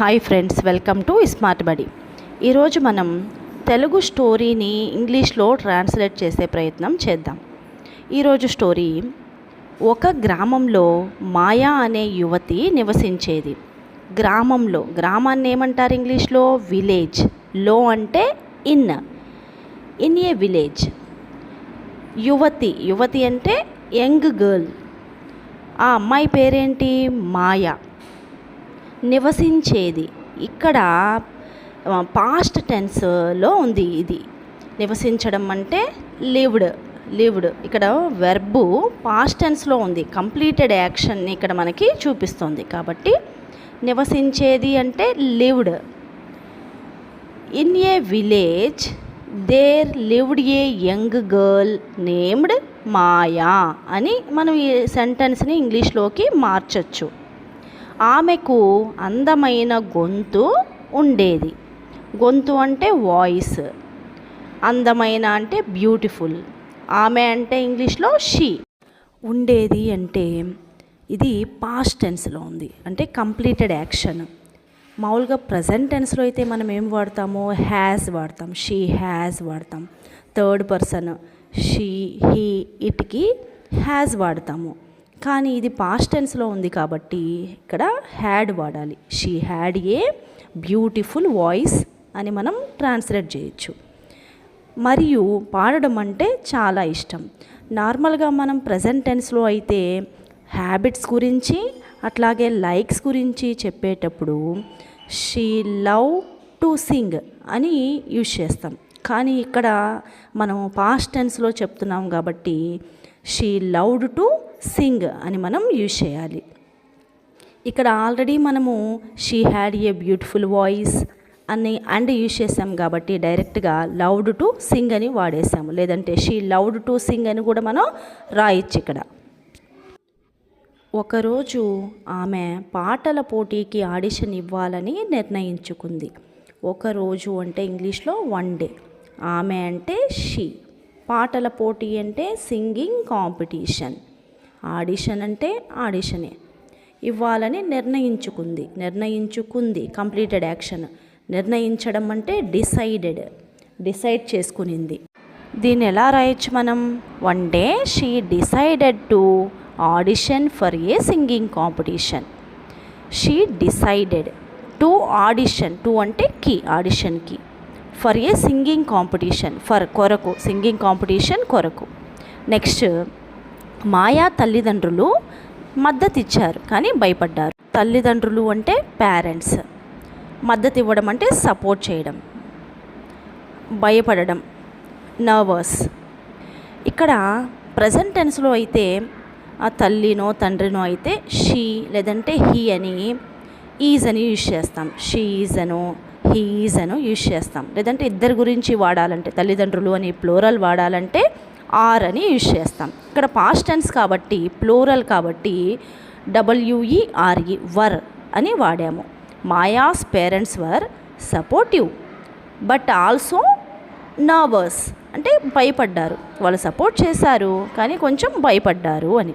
Hi friends welcome to smart Badi. ఈరోజు మనం తెలుగు స్టోరీని ఇంగ్లీష్లో ట్రాన్స్లేట్ చేసే ప్రయత్నం చేద్దాం. ఈరోజు స్టోరీ ఒక గ్రామంలో మాయా అనే యువతి నివసించేది. గ్రామంలో గ్రామాన్ని ఏమంటారు ఇంగ్లీష్లో? విలేజ్. లో అంటే ఇన్. In a village. యువతి యువతి అంటే యంగ్ గర్ల్. ఆ అమ్మాయి పేరేంటి? మాయా. నివసించేది. ఇక్కడ పాస్ట్ టెన్స్లో ఉంది ఇది. నివసించడం అంటే లివ్డ్ లివ్డ్ ఇక్కడ వెర్బు పాస్ట్ టెన్స్లో ఉంది. కంప్లీటెడ్ యాక్షన్ని ఇక్కడ మనకి చూపిస్తుంది. కాబట్టి నివసించేది అంటే lived in a village there lived a young girl named Maya అని మనం ఈ సెంటెన్స్ని ఇంగ్లీష్లోకి మార్చచ్చు. ఆమెకు అందమైన గొంతు ఉండేది. గొంతు అంటే వాయిస్. అందమైన అంటే బ్యూటిఫుల్. ఆమె అంటే ఇంగ్లీష్లో షీ. ఉండేది అంటే ఇది పాస్ట్ టెన్స్లో ఉంది. అంటే కంప్లీటెడ్ యాక్షన్. మామూలుగా ప్రజెంట్ టెన్స్లో అయితే మనం ఏం వాడతాము హ్యాస్ వాడతాం. షీ హ్యాస్ వాడతాం. థర్డ్ పర్సన్ షీ హీ ఇట్కి హ్యాస్ వాడతాము. కానీ ఇది పాస్ట్ టెన్స్లో ఉంది కాబట్టి ఇక్కడ హ్యాడ్ వాడాలి. She had a beautiful voice అని మనం ట్రాన్స్లేట్ చేయొచ్చు. మరియు పాడడం అంటే చాలా ఇష్టం. నార్మల్గా మనం ప్రజెంట్ టెన్స్లో అయితే హ్యాబిట్స్ గురించి అట్లాగే లైక్స్ గురించి చెప్పేటప్పుడు షీ లవ్ టు సింగ్ అని యూజ్ చేస్తాం. కానీ ఇక్కడ మనం పాస్ట్ టెన్స్లో చెప్తున్నాం కాబట్టి షీ లవ్డ్ టు సింగ్ అని మనం యూజ్ చేయాలి. ఇక్కడ ఆల్రెడీ మనము she had a beautiful voice అని అండ్ యూజ్ చేసాం కాబట్టి డైరెక్ట్గా లౌడ్ టు సింగ్ అని వాడేసాము. లేదంటే షీ లౌడ్ టు సింగ్ అని కూడా మనం రాయొచ్చు ఇక్కడ. ఒకరోజు ఆమె పాటల పోటీకి ఆడిషన్ ఇవ్వాలని నిర్ణయించుకుంది. ఒకరోజు అంటే ఇంగ్లీష్లో వన్ డే ఆమె అంటే షీ. పాటల పోటీ అంటే సింగింగ్ కాంపిటీషన్. ఆడిషన్ అంటే ఆడిషనే. ఇవ్వాలని నిర్ణయించుకుంది. నిర్ణయించుకుంది. Completed action. నిర్ణయించడం అంటే డిసైడెడ్. డిసైడ్ చేసుకునింది. దీన్ని ఎలా రాయొచ్చు మనం? One day she decided to audition for a singing competition. She decided. To audition. To అంటే కీ. ఆడిషన్కి. For a singing competition for కొరకు సింగింగ్ కాంపిటీషన్ కొరకు. నెక్స్ట్ మాయా తల్లిదండ్రులు మద్దతు ఇచ్చారు కానీ భయపడ్డారు. తల్లిదండ్రులు అంటే పేరెంట్స్ మద్దతు ఇవ్వడం అంటే సపోర్ట్ చేయడం. భయపడడం నర్వస్ ఇక్కడ ప్రజెంట్ టెన్స్లో అయితే ఆ తల్లినో తండ్రినో అయితే షీ లేదంటే హీ అని ఈజ్ అని యూజ్ చేస్తాం. షీ ఈజ్ అను హీ అను యూజ్ చేస్తాం. లేదంటే ఇద్దరి గురించి వాడాలంటే తల్లిదండ్రులు అని ప్లోరల్ వాడాలంటే ఆర్ అని యూజ్ చేస్తాం. ఇక్కడ పాస్ట్ టెన్స్ కాబట్టి ప్లోరల్ కాబట్టి W E R E were అని వాడాము. Maya's parents were supportive but also nervous అంటే భయపడ్డారు. వాళ్ళు సపోర్ట్ చేశారు కానీ కొంచెం భయపడ్డారు అని.